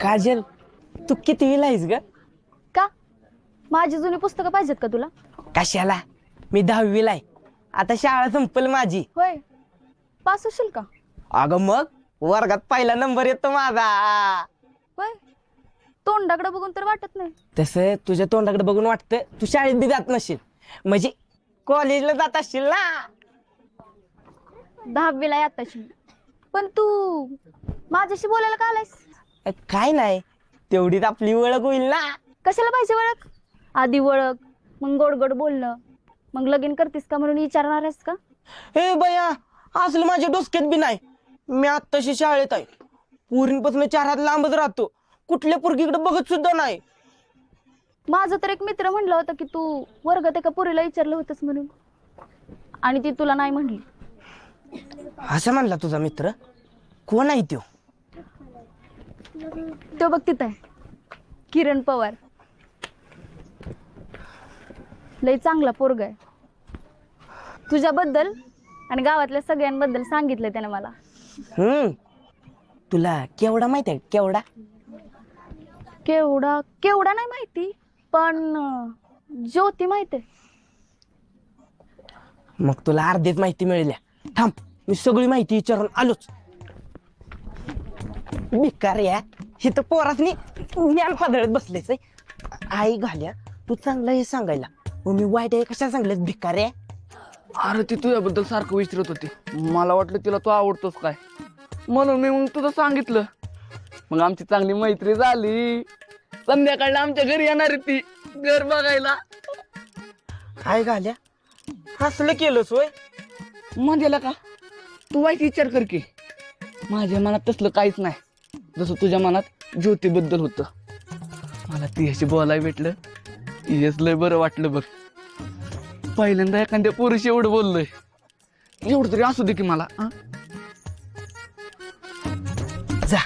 काजल तू किती आहेस ग? का? माझी जुनी पुस्तकं पाहिजेत का तुला? कशाला? मी दहावीला आहे. आता शाळा संपल माझी. होय. पास होशील का? अगं मग? वर्गात पहिला नंबर येतो माझा. होय. तोंडाकडे बघून तर वाटत नाही. तसं तुझ्या तोंडाकडे बघून वाटतं तू शाळेत बी जात नसशील म्हणजे कॉलेजला जात असशील ना? दहावीला आहे आताशी. पण तू माझ्याशी बोलायला का आलायस? अ, काय नाही. तेवढीच आपली ओळख होईल ना. कशाला पाहिजे ओळख? आधी ओळख मग गोड गोड बोलणं. मग लगीन करतीस का म्हणून विचारणार आहेस का? हे बया असलं माझ्या डोसक्यात बी नाही. मी आत्ताशी शाळेत आहे. पुरींपासून चार हात लांबच राहतो. कुठल्या पोरगीकडे बघत सुद्धा नाही. माझा तर एक मित्र म्हणलं होतं की तू वर्गात एका पुरीला विचारलं होतंस म्हणून. आणि ती तुला नाही म्हणली. असं म्हणला तुझा मित्र. कोण आहे तो तो बघ तिथं. आहे किरण पवार. लय चांगला पोरग आहे. तुझ्याबद्दल आणि गावातल्या सगळ्यांबद्दल सांगितलं त्याने मला. हम्म. तुला केवढा माहिती आहे? केवढा? केवढा? केवढा नाही माहिती पण अं, ज्योती माहिती आहे. मग तुला अर्धीच माहिती मिळाल्या थांब मी सगळी माहिती विचारून आलोच. बेकार या. हे तर पोरासनी ज्ञान पादळत बसलेच आई घाल्या तू चांगला हे सांगायला. मग मी वाईट आहे कशा सांगलेस भिकार आहे अरे ती तुझ्याबद्दल सारखं विचारत होती. मला वाटलं तिला तू आवडतोस काय? म्हणून मी मग तुझं सांगितलं. मग आमची चांगली मैत्री झाली. संध्याकाळला आमच्या घरी येणार आहे ती घर बघायला. आई घाल्या. हसलं केलंस होय? म्हणजे का? तू वाईट विचार कर की. माझ्या मनात तसलं काहीच नाही. जसं तुझ्या मनात ज्योतीबद्दल होतं. मला तिच्याशी बोलायला भेटलं. हेच लय बरं वाटलं बघ. पहिल्यांदा एखाद्या पुरुष एवढं बोललोय. एवढं तरी असू दे की मला जा.